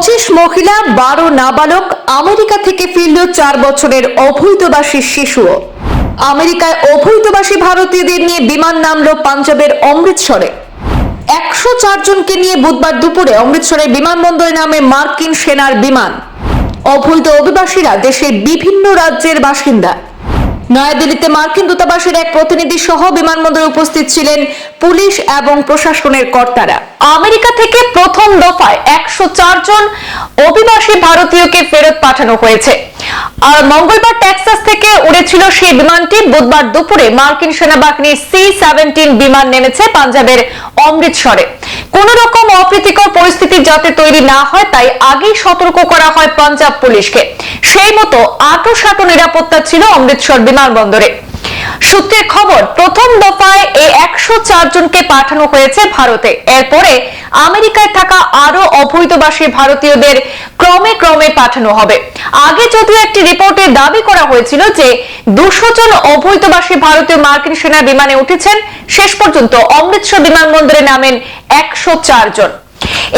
পঁচিশ মহিলা, বারো নাবালক আমেরিকা থেকে ফিরল চার বছরের অবৈধবাসী শিশুও। আমেরিকায় অবৈধবাসী ভারতীয়দের নিয়ে বিমান নামল পাঞ্জাবের অমৃতসরে। একশো জনকে নিয়ে বুধবার দুপুরে অমৃতসরের বিমানবন্দরে নামে মার্কিন সেনার বিমান। অবৈধ অভিবাসীরা দেশের বিভিন্ন রাজ্যের বাসিন্দা। নয়াদিল্লিতে মার্কিন দূতাবাসের এক প্রতিনিধি সহ বিমানবন্দরে উপস্থিত ছিলেন পুলিশ এবং প্রশাসনের কর্তারা। আমেরিকা থেকে প্রথম দফায় একশো জন অভিবাসী ভারতীয়কে ফেরত পাঠানো হয়েছে। আর মঙ্গলবার টেক্সাস থেকে উড়েছিল সেই বিমানটি। বুধবার দুপুরে মার্কিন সেনাবাহিনীর সি সেভেন্টিন বিমান নেমেছে পাঞ্জাবের অমৃতসরে। কোন রকম অপ্রীতিকর পরিস্থিতি যাতে তৈরি না হয়, তাই আগেই সতর্ক করা হয় পাঞ্জাব পুলিশকে। সেই মতো আটো সাটো নিরাপত্তা ছিল অমৃতসর বিমানবন্দরে। সূত্রের খবর, প্রথম দফায় এই একশো জনকে পাঠানো হয়েছে ভারতে। এরপরে আমেরিকায় থাকা আরও অবৈধবাসী ভারতীয়দের ক্রমে ক্রমে পাঠানো হবে। আগে যদিও একটি রিপোর্টে দাবি করা হয়েছিল যে দুশো জন অবৈধবাসী ভারতীয় মার্কিন সেনা বিমানে উঠেছেন, শেষ পর্যন্ত অমৃতসর বিমানবন্দরে নামেন একশো জন।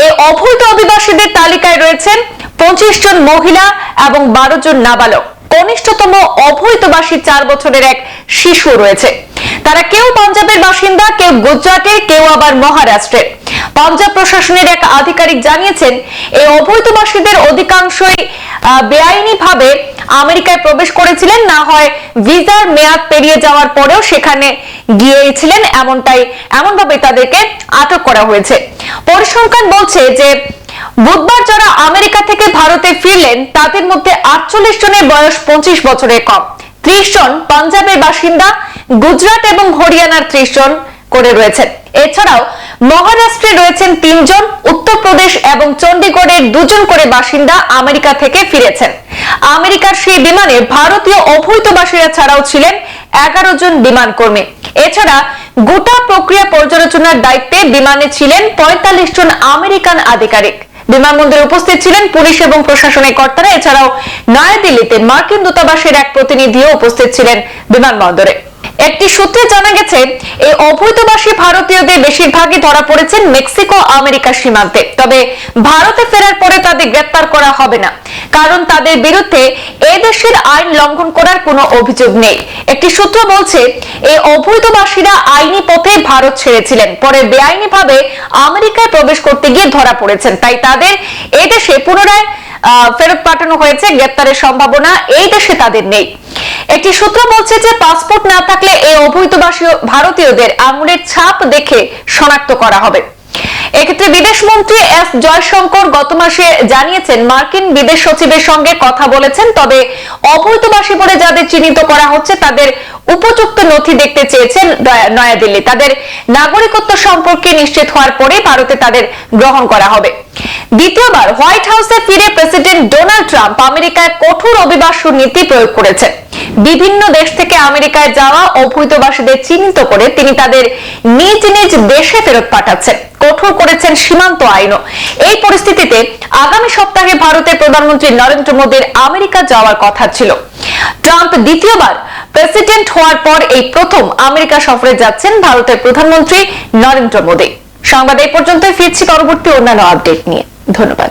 এই অবৈধ অভিবাসীদের তালিকায় রয়েছেন পঁচিশ জন মহিলা এবং বারো জন নাবালক। কনিষ্ঠতম অবৈধবাসী চার বছরের এক শিশু রয়েছে। তারা কেউ পাঞ্জাবের বাসিন্দা, কেউ গুজরাটের, কেউ আবার মহারাষ্ট্রের। পাঞ্জাব প্রশাসনের এক আধিকারিক জানিয়েছেন, এই অবৈধবাসীদের অধিকাংশই বেআইনি ভাবে আমেরিকায় প্রবেশ করেছিলেন, না হয় ভিসার মেয়াদ পেরিয়ে যাওয়ার পরেও সেখানে গিয়েছিলেন। এমনটাই এমনভাবে তাদেরকে আটক করা হয়েছে। পরিসংখ্যান বলছে যে বুধবার যারা আমেরিকা থেকে ভারতে ফিরলেন, তাদের মধ্যে আটচল্লিশ জনের বয়স পঁচিশ বছরের কম। ত্রিশ জন পাঞ্জাবের বাসিন্দা, গুজরাট এবং হরিয়ানার ত্রিশ জন করে রয়েছেন। এছাড়াও মহারাষ্ট্রে রয়েছেন তিনজন উত্তরপ্রদেশ এবং চণ্ডীগড়ের দুজন করে বাসিন্দা আমেরিকা থেকে ফিরেছেন। আমেরিকার সেই বিমানে ভারতীয় অবৈধবাসীরা ছাড়াও ছিলেন এগারো জন বিমান কর্মী এছাড়া গোটা প্রক্রিয়া পর্যালোচনার দায়িত্বে বিমানে ছিলেন পঁয়তাল্লিশ জন আমেরিকান আধিকারিক। বিমানবন্দরে উপস্থিত ছিলেন পুলিশ এবং প্রশাসনের কর্তারা। এছাড়াও নয়াদিল্লিতে মার্কিন দূতাবাসের এক প্রতিনিধিও উপস্থিত ছিলেন বিমানবন্দরে। একটি সূত্রে জানা গেছে, এই অবৈধবাসী ভারতীয়দের বেশিরভাগই ধরা পড়েছেন মেক্সিকো আমেরিকা সীমান্তে। তবে ভারতে ফেরার পরে তাদের গ্রেপ্তার করা হবে না। কারণ তাদের বিরুদ্ধে এ দেশের আইন লঙ্ঘন করার কোনো অভিযোগ নেই। একটি সূত্র বলছে, এই অবৈধবাসীরা আইনি পথে ভারত ছেড়েছিলেন। পরে বেআইনি ভাবে আমেরিকায় প্রবেশ করতে গিয়ে ধরা পড়েছেন। তাই তাদের এ দেশে পুনরায় ফেরত পাঠানো হয়েছে। গ্রেপ্তারের সম্ভাবনা এই দেশে তাদের নেই। একটি সূত্র বলছে যে পাসপোর্ট না থাকলে এই অবৈধবাসী ভারতীয়দের আঙুলের ছাপ দেখে শনাক্ত করা হবে। এক্ষেত্রে বিদেশ মন্ত্রী এস জয়শঙ্কর গত মাসে জানিয়েছেন, মার্কিন বিদেশ সচিবের সঙ্গে কথা বলেছেন, তবে অবৈধবাসী বলে যাদের চিহ্নিত করা হচ্ছে, তাদের উপযুক্ত নথি দেখতে চেয়েছেন নয়াদিল্লি। তাদের নাগরিকত্ব সম্পর্কে নিশ্চিত হওয়ার পরে ভারতে তাদের গ্রহণ করা হবে। দ্বিতীয়বার হোয়াইট হাউসে ফিরে প্রেসিডেন্ট ডোনাল্ড ট্রাম্প আমেরিকায় কঠোর অভিবাসন নীতি প্রয়োগ করেছেন। বিভিন্ন দেশ থেকে আমেরিকায় যাওয়া অবৈধবাসীদের চিহ্নিত করে তিনি তাদের নিজ নিজ দেশে ফেরত পাঠাচ্ছেন। কঠোর করেছেন সীমান্ত আইনও। এই পরিস্থিতিতে আগামী সপ্তাহে ভারতের প্রধানমন্ত্রী নরেন্দ্র মোদীর আমেরিকা যাওয়ার কথা ছিল। ট্রাম্প দ্বিতীয়বার প্রেসিডেন্ট হওয়ার পর এই প্রথম আমেরিকা সফরে যাচ্ছেন ভারতের প্রধানমন্ত্রী নরেন্দ্র মোদী। সংবাদ এই পর্যন্ত ফিরছি পরবর্তী অন্যান্য আপডেট নিয়ে। ধন্যবাদ।